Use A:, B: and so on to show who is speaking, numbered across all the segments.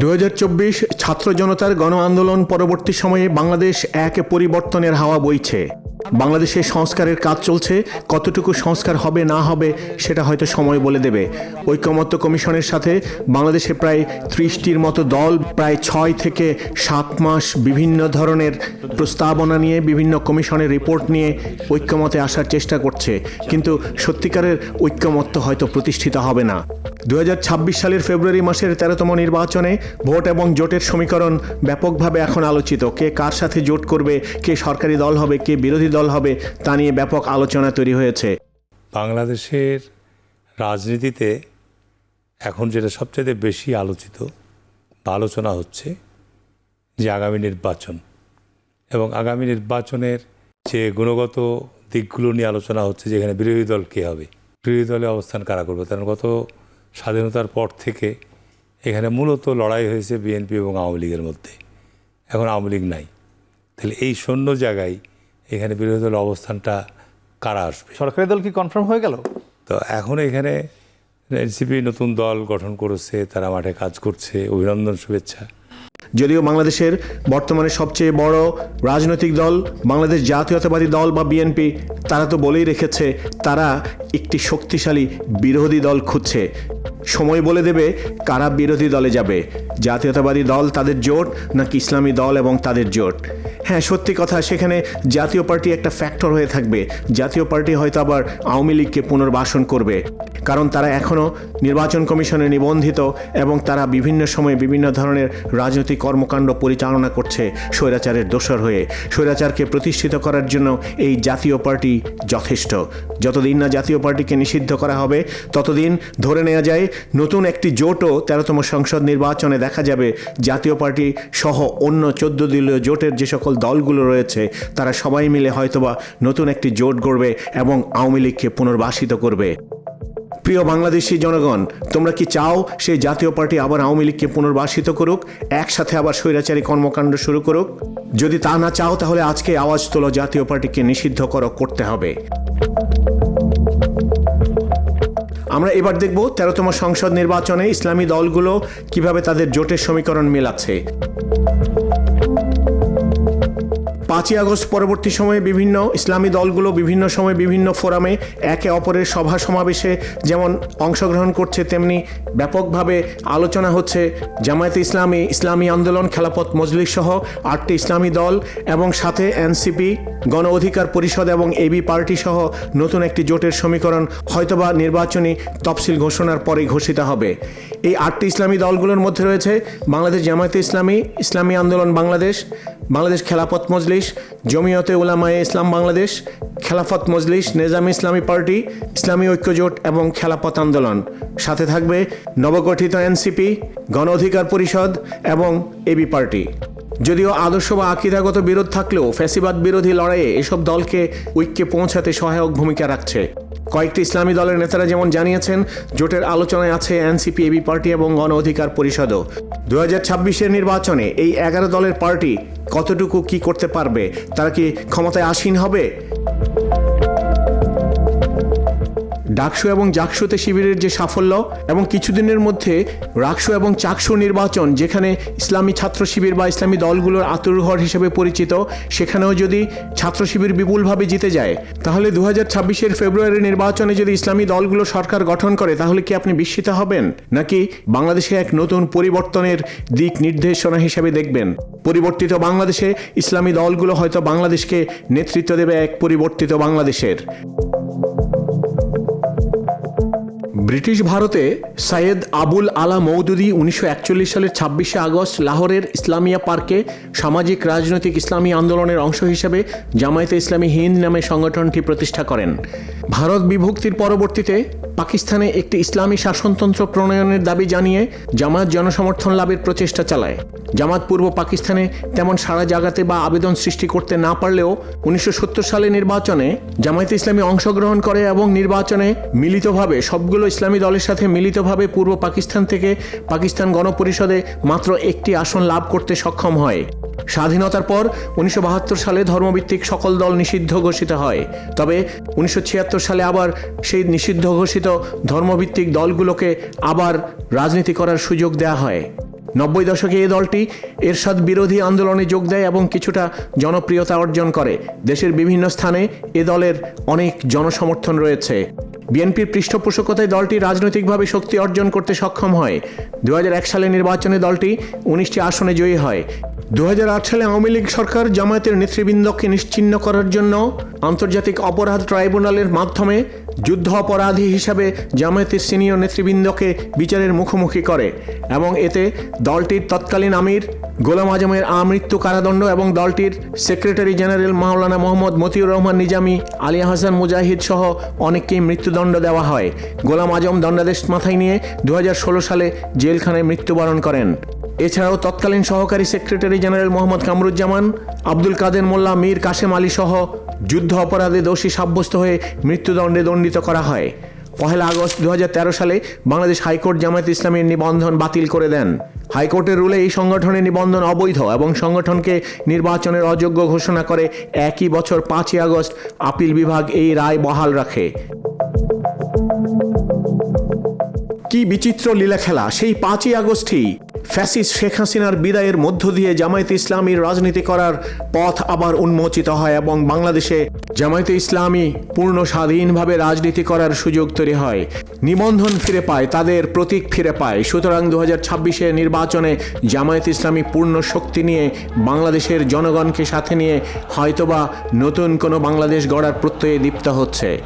A: দু হাজার চব্বিশ ছাত্র জনতার গণ আন্দোলন পরবর্তী সময়ে বাংলাদেশ এক পরিবর্তনের হাওয়া বইছে। বাংলাদেশে সংস্কারের কাজ চলছে, কতটুকু সংস্কার হবে না হবে সেটা হয়তো সময় বলে দেবে। ঐকমত্য কমিশনের সাথে বাংলাদেশে প্রায় ত্রিশটির মতো দল, প্রায় ছয় থেকে সাত মাস বিভিন্ন ধরনের প্রস্তাবনা নিয়ে, বিভিন্ন কমিশনের রিপোর্ট নিয়ে ঐক্যমতে আসার চেষ্টা করছে। কিন্তু সত্যিকারের ঐক্যমত্য হয়তো প্রতিষ্ঠিত হবে না। দু হাজার ছাব্বিশ সালের ফেব্রুয়ারি মাসের তেরোতম নির্বাচনে ভোট এবং জোটের সমীকরণ ব্যাপকভাবে এখন আলোচিত। কে কার সাথে জোট করবে, কে সরকারি দল হবে, কে বিরোধী দল হবে, তা নিয়ে ব্যাপক আলোচনা তৈরি হয়েছে।
B: বাংলাদেশের রাজনীতিতে এখন যেটা সবচেয়ে বেশি আলোচিত বা আলোচনা হচ্ছে যে আগামী নির্বাচন। এবং আগামী নির্বাচনের যে গুণগত দিকগুলো নিয়ে আলোচনা হচ্ছে যেখানে বিরোধী দল কে হবে, বিরোধী দলে অবস্থান কারা করবে? কারণ গত স্বাধীনতার পর থেকে এখানে মূলত লড়াই হয়েছে বিএনপি এবং আওয়ামী লীগের মধ্যে। এখন আওয়ামী লীগ নাই। তাহলে এই শূন্য জায়গায় এখানে বিরোধী দল অবস্থানটা কারা আসবে?
C: সরকারি দল কি কনফার্ম হয়ে গেল?
B: তো এখন এখানে এনসিপি নতুন দল গঠন করেছে তারা মাঠে কাজ করছে। অভিনন্দন শুভেচ্ছা।
A: যদিও বাংলাদেশের বর্তমানে সবচেয়ে বড় রাজনৈতিক দল বাংলাদেশ জাতীয়তাবাদী দল বা বিএনপি তারা তো বলেই রেখেছে তারা একটি শক্তিশালী বিরোধী দল খুঁজছে। সময় বলে দেবে কারা বিরোধী দলে যাবে। জাতীয়তাবাদী দল তাদের জোট নাকি ইসলামী দল এবং তাদের জোট? হ্যাঁ সত্যি কথা, সেখানে জাতীয় পার্টি একটা ফ্যাক্টর হয়ে থাকবে। জাতীয় পার্টি হয়তো আবার আওয়ামী লীগকে পুনর্বাসন করবে। কারণ তারা এখনও নির্বাচন কমিশনে নিবন্ধিত এবং তারা বিভিন্ন সময়ে বিভিন্ন ধরনের রাজনৈতিক কর্মকাণ্ড পরিচালনা করছে স্বৈরাচারের দোসর হয়ে। স্বৈরাচারকে প্রতিষ্ঠিত করার জন্য এই জাতীয় পার্টি যথেষ্ট। যতদিন না জাতীয় পার্টিকে নিষিদ্ধ করা হবে, ততদিন ধরে নেওয়া যায় নতুন একটি জোটও তেরোতম সংসদ নির্বাচনে দেখা যাবে। জাতীয় পার্টি সহ অন্য চোদ্দ দলীয় জোটের যে সকল দলগুলো রয়েছে, তারা সবাই মিলে হয়তোবা নতুন একটি জোট গড়বে এবং আওয়ামী লীগকে পুনর্বাসিত করবে। প্রিয় বাংলাদেশি জনগণ, তোমরা কি চাও সেই জাতীয় পার্টি আবার আওয়ামী লীগকে পুনর্বাসিত করুক, একসাথে আবার স্বৈরাচারী কর্মকাণ্ড শুরু করুক? যদি তা না চাও, তাহলে আজকে আওয়াজ তোলো জাতীয় পার্টিকে নিষিদ্ধ করো, করতে হবে। আমরা এবার দেখব তেরোতম সংসদ নির্বাচনে ইসলামী দলগুলো কীভাবে তাদের জোটের সমীকরণ মেলাচ্ছে। পাঁচই আগস্ট পরবর্তী সময়ে বিভিন্ন ইসলামী দলগুলো বিভিন্ন সময়ে বিভিন্ন ফোরামে একে অপরের সভা সমাবেশে যেমন অংশগ্রহণ করছে, তেমনি ব্যাপকভাবে আলোচনা হচ্ছে। জামায়াতে ইসলামী ইসলামী আন্দোলন, খেলাপথ মজলিস সহ আটটি ইসলামী দল এবং সাথে এনসিপি, গণ অধিকার পরিষদ এবং এবি পার্টি সহ নতুন একটি জোটের সমীকরণ হয়তোবা নির্বাচনী তফসিল ঘোষণার পরেই ঘোষিত হবে। এই আটটি ইসলামী দলগুলোর মধ্যে রয়েছে বাংলাদেশ জামায়াতে ইসলামী ইসলামী আন্দোলন বাংলাদেশ বাংলাদেশ খেলাফত মজলিস, জমিয়তে উলামায়ে ইসলাম বাংলাদেশ, খেলাফত মজলিস, নেজামি ইসলামী পার্টি, ইসলামী ঐক্যজোট এবং খেলাফত আন্দোলন। সাথে থাকবে নবগঠিত এনসিপি, গণ অধিকার পরিষদ এবং এবি পার্টি। যদিও আদর্শ বা আকিদাগত বিরোধ থাকলেও ফ্যাসিবাদ বিরোধী লড়াইয়ে এসব দলকে ঐক্যে পৌঁছাতে সহায়ক ভূমিকা রাখছে। কয়েকটি ইসলামী দলের নেতারা যেমন জানিয়েছেন, জোটের আলোচনায় আছে এনসিপি, এবি পার্টি এবং গণ অধিকার পরিষদও। দু হাজার ছাব্বিশের নির্বাচনে এই এগারো দলের পার্টি কতটুকু কি করতে পারবে, তারা কি ক্ষমতায় আসীন হবে? ডাকসু এবং জাকসুতে শিবিরের যে সাফল্য এবং কিছুদিনের মধ্যে রাকসু এবং চাকসু নির্বাচন, যেখানে ইসলামী ছাত্র শিবির বা ইসলামী দলগুলোর আতুরঘর হিসেবে পরিচিত, সেখানেও যদি ছাত্র শিবির বিপুলভাবে জিতে যায়, তাহলে দু হাজার ছাব্বিশের ফেব্রুয়ারি নির্বাচনে যদি ইসলামী দলগুলো সরকার গঠন করে, তাহলে কি আপনি বিস্মিত হবেন? নাকি বাংলাদেশে এক নতুন পরিবর্তনের দিক নির্দেশনা হিসেবে দেখবেন? পরিবর্তিত বাংলাদেশে ইসলামী দলগুলো হয়তো বাংলাদেশকে নেতৃত্ব দেবে এক পরিবর্তিত বাংলাদেশের। ব্রিটিশ ভারতে সৈয়দ আবুল আলা মৌদুদি উনিশশো একচল্লিশ সালের ছাব্বিশে আগস্ট লাহোরের ইসলামিয়া পার্কে সামাজিক, রাজনৈতিক, ইসলামী আন্দোলনের অংশ হিসেবে জামায়াতে ইসলামী হিন্দ নামে সংগঠনটি প্রতিষ্ঠা করেন। ভারত বিভক্তির পরবর্তীতে পাকিস্তানে একটি ইসলামী শাসনতন্ত্র প্রণয়নের দাবি জানিয়ে জামায়াত জনসমর্থন লাভের প্রচেষ্টা চালায়। জামাত পূর্ব পাকিস্তানে তেমন সারা জাগাতে বা আবেদন সৃষ্টি করতে না পারলেও উনিশশো সালে নির্বাচনে জামায়াতে ইসলামী অংশগ্রহণ করে এবং নির্বাচনে মিলিতভাবে সবগুলো ইসলামী দলের সাথে মিলিতভাবে পূর্ব পাকিস্তান থেকে পাকিস্তান গণপরিষদে মাত্র একটি আসন লাভ করতে সক্ষম হয়। স্বাধীনতার পর উনিশশো বাহাত্তর সালে ধর্মভিত্তিক সকল দল নিষিদ্ধ ঘোষিত হয়। তবে উনিশশো ছিয়াত্তর সালে আবার সেই নিষিদ্ধ ঘোষিত ধর্মভিত্তিক দলগুলোকে আবার রাজনীতি করার সুযোগ দেওয়া হয়। নব্বই দশকে এই দলটি এরশাদ বিরোধী আন্দোলনে যোগ দেয় এবং কিছুটা জনপ্রিয়তা অর্জন করে। দেশের বিভিন্ন স্থানে এ দলের অনেক জনসমর্থন রয়েছে। বিএনপির পৃষ্ঠপোষকতায় দলটি রাজনৈতিকভাবে শক্তি অর্জন করতে সক্ষম হয়। দু সালে নির্বাচনে দলটি উনিশটি আসনে জয়ী হয়। দু হাজার আট সালে আওয়ামী লীগ সরকার জামায়াতের নেতৃবৃন্দকে নিশ্চিহ্ন করার জন্য আন্তর্জাতিক অপরাধ ট্রাইব্যুনালের মাধ্যমে যুদ্ধ অপরাধী হিসাবে জামায়াতের সিনিয়র নেতৃবৃন্দকে বিচারের মুখোমুখি করে এবং এতে দলটির তৎকালীন আমির, গোলাম আজমের আমৃত্যু কারাদণ্ড এবং দলটির সেক্রেটারি জেনারেল মাওলানা মোহাম্মদ মতিউর রহমান নিজামী, আলী হাসান মুজাহিদ সহ অনেককেই মৃত্যুদণ্ড দেওয়া হয়। গোলাম আজম দণ্ডাদেশ মাথায় নিয়ে দু হাজার ষোলো সালে জেলখানায় মৃত্যুবরণ করেন। এছাড়াও তৎকালীন সহকারী সেক্রেটারি জেনারেল মোহাম্মদ কামরুজ্জামান, আব্দুল কাদের মোল্লা, মীর কাশেম আলী সহ যুদ্ধ অপরাধে দোষী সাব্যস্ত হয়ে মৃত্যুদণ্ডে দণ্ডিত করা হয়। পহেলা আগস্ট দুহাজার তেরো সালে বাংলাদেশ হাইকোর্ট জামায়াত ইসলামের নিবন্ধন বাতিল করে দেন। হাইকোর্টের রুলে এই সংগঠনের নিবন্ধন অবৈধ এবং সংগঠনকে নির্বাচনের অযোগ্য ঘোষণা করে একই বছর পাঁচই আগস্ট আপিল বিভাগ এই রায় বহাল রাখে। কি বিচিত্র লীলা খেলা সেই পাঁচই আগস্টই ফ্যাসিস শেখ হাসিনার বিদায়ের মধ্য দিয়ে জামায়াতে ইসলামীর রাজনীতি করার পথ আবার উন্মোচিত হয় এবং বাংলাদেশে জামায়াতে ইসলামী পূর্ণ স্বাধীনভাবে রাজনীতি করার সুযোগ তৈরি হয়। নিবন্ধন ফিরে পায়, তাদের প্রতীক ফিরে পায়। সুতরাং দু হাজার নির্বাচনে জামায়াত ইসলামী পূর্ণ শক্তি নিয়ে বাংলাদেশের জনগণকে সাথে নিয়ে হয়তোবা নতুন কোনো বাংলাদেশ গড়ার প্রত্যয়ে দীপ্ত হচ্ছে।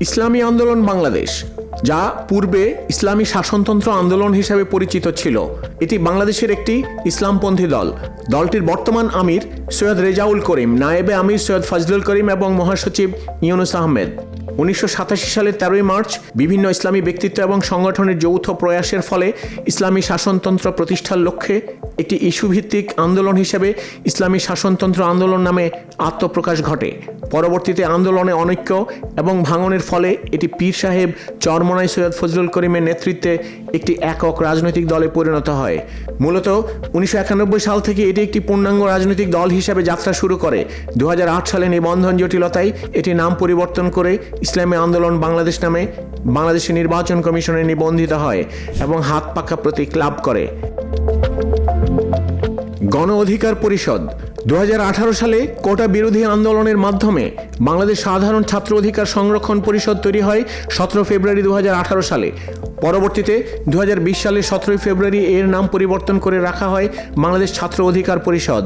A: ইসলামী আন্দোলন বাংলাদেশ যা পূর্বে ইসলামী শাসনতন্ত্র আন্দোলন হিসাবে পরিচিত ছিল। এটি বাংলাদেশের একটি ইসলামপন্থী দল। দলটির বর্তমান আমির সৈয়দ রেজাউল করিম, নায়েবে আমির সৈয়দ ফজলুল করিম এবং মহাসচিব ইউনুস আহমেদ। উনিশশো সাতাশি সালের তেরোই মার্চ বিভিন্ন ইসলামী ব্যক্তিত্ব এবং সংগঠনের যৌথ প্রয়াসের ফলে ইসলামী শাসনতন্ত্র প্রতিষ্ঠার লক্ষ্যে একটি ইস্যুভিত্তিক আন্দোলন হিসেবে ইসলামী শাসনতন্ত্র আন্দোলন নামে আত্মপ্রকাশ ঘটে। পরবর্তীতে আন্দোলনে অনৈক্য এবং ভাঙনের ফলে এটি পীর সাহেব চরমনাই সৈয়দ ফজলুল করিমের নেতৃত্বে একটি একক রাজনৈতিক দলে পরিণত হয়। মূলত উনিশশো একানব্বই সাল থেকে এটি একটি পূর্ণাঙ্গ রাজনৈতিক দল হিসেবে যাত্রা শুরু করে। দু হাজার আট সালে নিবন্ধন জটিলতায় এটি নাম পরিবর্তন করে ইসলামী আন্দোলন বাংলাদেশ নামে বাংলাদেশি নির্বাচন কমিশনে নিবন্ধিত হয় এবং হাত পাকা প্রতীক লাভ করে। গণ অধিকার পরিষদ। দু হাজার আঠারো সালে কোটা বিরোধী আন্দোলনের মাধ্যমে বাংলাদেশ সাধারণ ছাত্র অধিকার সংরক্ষণ পরিষদ তৈরি হয় সতেরো ফেব্রুয়ারি দু হাজার আঠারো সালে। পরবর্তীতে দু সালে সতেরোই ফেব্রুয়ারি এর নাম পরিবর্তন করে রাখা হয় বাংলাদেশ ছাত্র অধিকার পরিষদ।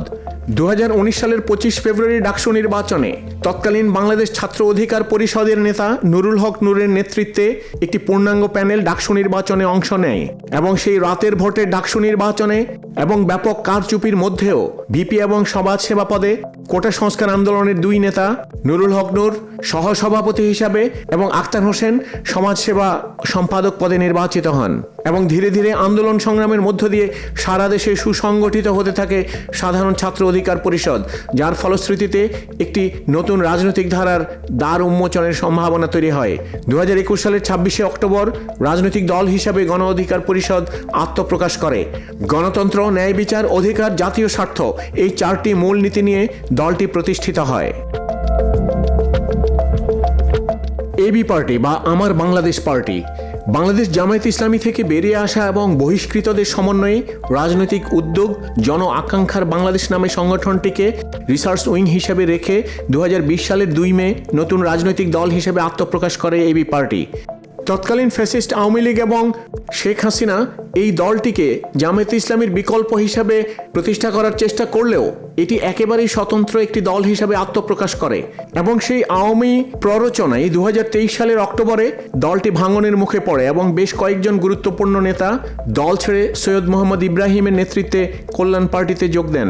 A: দু হাজার উনিশ সালের পঁচিশ ফেব্রুয়ারি ডাকসু নির্বাচনে তৎকালীন বাংলাদেশ ছাত্র অধিকার পরিষদের নেতা নুরুল হক নূরের নেতৃত্বে একটি পূর্ণাঙ্গ প্যানেল ডাকসু নির্বাচনে অংশ নেয় এবং সেই রাতের ভোটে ডাকসু নির্বাচনে এবং ব্যাপক কারচুপির মধ্যেও ভিপি এবং সমাজসেবা পদে কোটা সংস্কার আন্দোলনের দুই নেতা নুরুল হক নূর সহসভাপতি হিসাবে এবং আক্তার হোসেন সমাজসেবা সম্পাদক পদে নির্বাচিত হন এবং ধীরে ধীরে আন্দোলন সংগ্রামের মধ্য দিয়ে সারা দেশে সুসংগঠিত হতে থাকে সাধারণ ছাত্র অধিকার পরিষদ, যার ফলশ্রুতিতে একটি নতুন রাজনৈতিক ধারার দ্বার উন্মোচনের সম্ভাবনা তৈরি হয়। দু সালের ছাব্বিশে অক্টোবর রাজনৈতিক দল হিসাবে গণ অধিকার পরিষদ আত্মপ্রকাশ করে। গণতন্ত্র, ন্যায় বিচার, অধিকার, জাতীয় স্বার্থ এই চারটি মূল নীতি নিয়ে দলটি প্রতিষ্ঠিত হয়। এবি পার্টি বা আমার বাংলাদেশ পার্টি বাংলাদেশ জামায়াত ইসলামী থেকে বেরিয়ে আসা এবং বহিষ্কৃতদের সমন্বয়ে রাজনৈতিক উদ্যোগ, জন আকাঙ্ক্ষার বাংলাদেশ নামে সংগঠনটিকে রিসার্চ উইং হিসেবে রেখে দু হাজার বিশ সালের দুই মে নতুন রাজনৈতিক দল হিসেবে আত্মপ্রকাশ করে এবি পার্টি। তৎকালীন ফ্যাসিস্ট আওয়ামী লীগ এবং শেখ হাসিনা এই দলটিকে জামায়াতে ইসলামীর বিকল্প হিসাবে প্রতিষ্ঠা করার চেষ্টা করলেও এটি একেবারেই স্বতন্ত্র একটি দল হিসাবে আত্মপ্রকাশ করে এবং সেই আওয়ামী প্ররোচনায় দু হাজার তেইশ সালের অক্টোবরে দলটি ভাঙনের মুখে পড়ে এবং বেশ কয়েকজন গুরুত্বপূর্ণ নেতা দল ছেড়ে সৈয়দ মোহাম্মদ ইব্রাহিমের নেতৃত্বে কল্যাণ পার্টিতে যোগ দেন।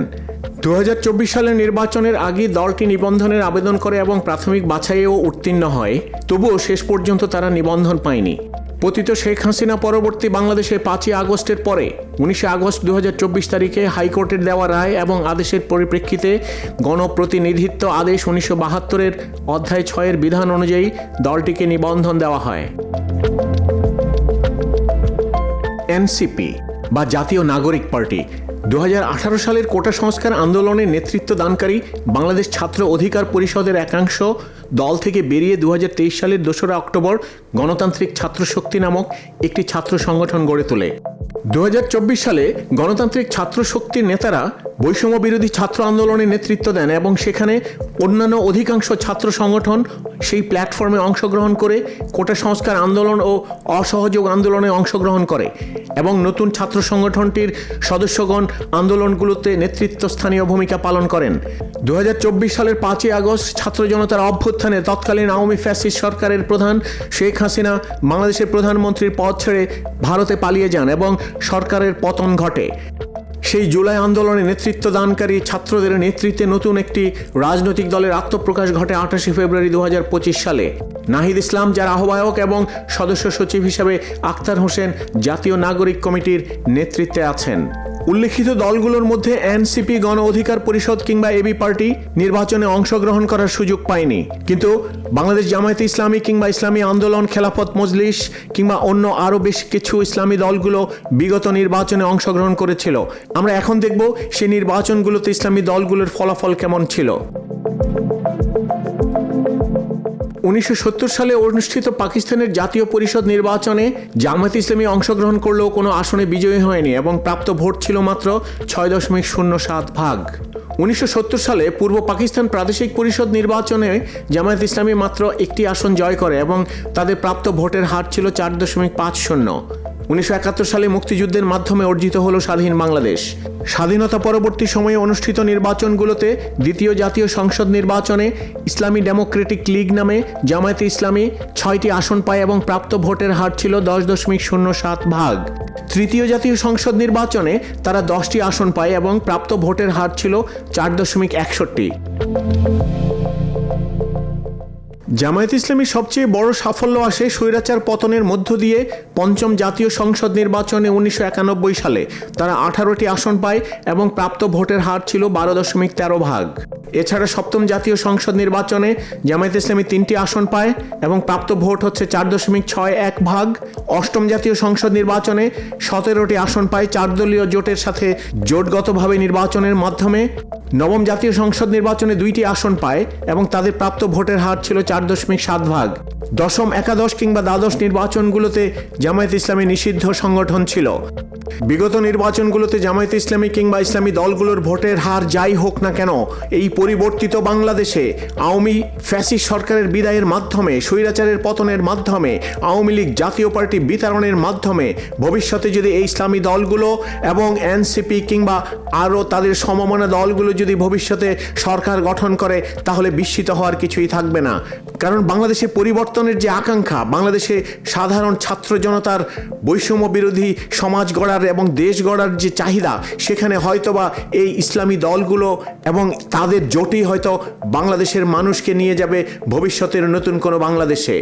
A: দু হাজার চব্বিশ সালের নির্বাচনের আগে দলটি নিবন্ধনের আবেদন করে এবং প্রাথমিক বাছাইয়েও উত্তীর্ণ হয়। তবুও শেষ পর্যন্ত তারা নিবন্ধন পায়নি। পতিত শেখ হাসিনা পরবর্তী বাংলাদেশে পাঁচই আগস্টের পরে, উনিশে আগস্ট দু হাজার চব্বিশ তারিখে হাইকোর্টের দেওয়া রায় এবং আদেশের পরিপ্রেক্ষিতে গণপ্রতিনিধিত্ব আদেশ উনিশশো বাহাত্তরের অধ্যায় ছয়ের বিধান অনুযায়ী দলটিকে নিবন্ধন দেওয়া হয়। এনসিপি বা জাতীয় নাগরিক পার্টি। দু হাজার আঠারো সালের কোটা সংস্কার আন্দোলনের নেতৃত্ব দানকারী বাংলাদেশ ছাত্র অধিকার পরিষদের একাংশ দল থেকে বেরিয়ে দু হাজার তেইশ সালের দোসরা অক্টোবর গণতান্ত্রিক ছাত্র শক্তি নামক একটি ছাত্র সংগঠন গড়ে তোলে। দু হাজার চব্বিশ সালে গণতান্ত্রিক ছাত্র শক্তির নেতারা বৈষম্য বিরোধী ছাত্র আন্দোলনে নেতৃত্ব দেন এবং সেখানে অন্যান্য অধিকাংশ ছাত্র সংগঠন সেই প্ল্যাটফর্মে অংশগ্রহণ করে কোটা সংস্কার আন্দোলন ও অসহযোগ আন্দোলনে অংশগ্রহণ করে এবং নতুন ছাত্র সংগঠনটির সদস্যগণ আন্দোলনগুলোতে নেতৃত্বস্থানীয় ভূমিকা পালন করেন। দু হাজার চব্বিশ সালের পাঁচই আগস্ট ছাত্র জনতার অভ্যুত্থানে তৎকালীন আওয়ামী ফ্যাসিস্ট সরকারের প্রধান শেখ হাসিনা বাংলাদেশের প্রধানমন্ত্রীর পদ ছেড়ে ভারতে পালিয়ে যান এবং সরকারের পতন ঘটে। সেই জুলাই আন্দোলনে নেতৃত্ব দানকারী ছাত্রদের নেতৃত্বে নতুন একটি রাজনৈতিক দলের আত্মপ্রকাশ ঘটে আঠাশে ফেব্রুয়ারি দু হাজার পঁচিশ সালে। নাহিদ ইসলাম, যার আহ্বায়ক এবং সদস্য সচিব হিসাবে আক্তার হোসেন জাতীয় নাগরিক কমিটির নেতৃত্বে আছেন। উল্লেখিত দলগুলোর মধ্যে এনসিপি গণ অধিকার পরিষদ কিংবা এবি পার্টি নির্বাচনে অংশগ্রহণ করার সুযোগ পায়নি। কিন্তু বাংলাদেশ জামায়াতে ইসলামী কিংবা ইসলামী আন্দোলন, খেলাফত মজলিস কিংবা অন্য আরও বেশ কিছু ইসলামী দলগুলো বিগত নির্বাচনে অংশগ্রহণ করেছিল। আমরা এখন দেখব সেই নির্বাচনগুলোতে ইসলামী দলগুলোর ফলাফল কেমন ছিল। উনিশশো সত্তর সালে অনুষ্ঠিত পাকিস্তানের জাতীয় পরিষদ নির্বাচনে জামায়াত ইসলামী অংশগ্রহণ করলেও কোনো আসনে বিজয়ী হয়নি এবং প্রাপ্ত ভোট ছিল মাত্র ছয় দশমিক শূন্য সাত ভাগ। উনিশশো সত্তর সালে পূর্ব পাকিস্তান প্রাদেশিক পরিষদ নির্বাচনে জামায়াত ইসলামী মাত্র একটি আসন জয় করে এবং তাদের প্রাপ্ত ভোটের হার ছিল চার দশমিক পাঁচ শূন্য। উনিশশো একাত্তর সালে মুক্তিযুদ্ধের মাধ্যমে অর্জিত হলো স্বাধীন বাংলাদেশ। স্বাধীনতা পরবর্তী সময়ে অনুষ্ঠিত নির্বাচনগুলোতে দ্বিতীয় জাতীয় সংসদ নির্বাচনে ইসলামী ডেমোক্রেটিক লীগ নামে জামায়াতে ইসলামী ছয়টি আসন পায় এবং প্রাপ্ত ভোটের হার ছিল দশ দশমিক শূন্য সাত ভাগ। তৃতীয় জাতীয় সংসদ নির্বাচনে তারা দশটি আসন পায় এবং প্রাপ্ত ভোটের হার ছিল চার দশমিক একষট্টি। জামায়াত ইসলামীর সবচেয়ে বড় সাফল্য আসে স্বৈরাচার পতনের মধ্য দিয়ে পঞ্চম জাতীয় সংসদ নির্বাচনে উনিশশো একানব্বই সালে তারা আঠারোটি আসন পায় এবং প্রাপ্ত ভোটের হার ছিল বারো দশমিক তেরো ভাগ। এছাড়া সপ্তম জাতীয় সংসদ নির্বাচনে জামায়াত ইসলামী তিনটি আসন পায় এবং প্রাপ্ত ভোট হচ্ছে চার দশমিক ছয় এক ভাগ। অষ্টম জাতীয় সংসদ নির্বাচনে সতেরোটি আসন পায় চার দলীয় জোটের সাথে জোটগতভাবে নির্বাচনের মাধ্যমে। নবম জাতীয় সংসদ নির্বাচনে দুইটি আসন পায় এবং তাদের প্রাপ্ত ভোটের হার ছিল চার দশমিক সাত ভাগ। দশম, একাদশ কিংবা দ্বাদশ নির্বাচনগুলোতে জামায়াত ইসলামী নিষিদ্ধ সংগঠন ছিল। বিগত নির্বাচনগুলোতে জামায়াত ইসলামী কিংবা ইসলামী দলগুলোর ভোটের হার যাই হোক না কেন, এই পরিবর্তিত বাংলাদেশে আওয়ামী ফ্যাসি সরকারের বিদায়ের মাধ্যমে, স্বৈরাচারের পতনের মাধ্যমে, আওয়ামী লীগ জাতীয় পার্টি বিতরণের মাধ্যমে ভবিষ্যতে যদি এই ইসলামী দলগুলো এবং এনসিপি কিংবা আরও তাদের সমমনা দলগুলো যদি ভবিষ্যতে সরকার গঠন করে, তাহলে বিস্মিত হওয়ার কিছুই থাকবে না। কারণ বাংলাদেশে পরিবর্তনের যে আকাঙ্ক্ষা, বাংলাদেশে সাধারণ ছাত্র জনতার বৈষম্য বিরোধী সমাজ গড়ার এবং দেশ গড়ার যে চাহিদা, সেখানে হয়তোবা এই ইসলামী দলগুলো এবং তাদের জোটই হয়তো বাংলাদেশের মানুষকে নিয়ে যাবে ভবিষ্যতের নতুন কোনো বাংলাদেশে।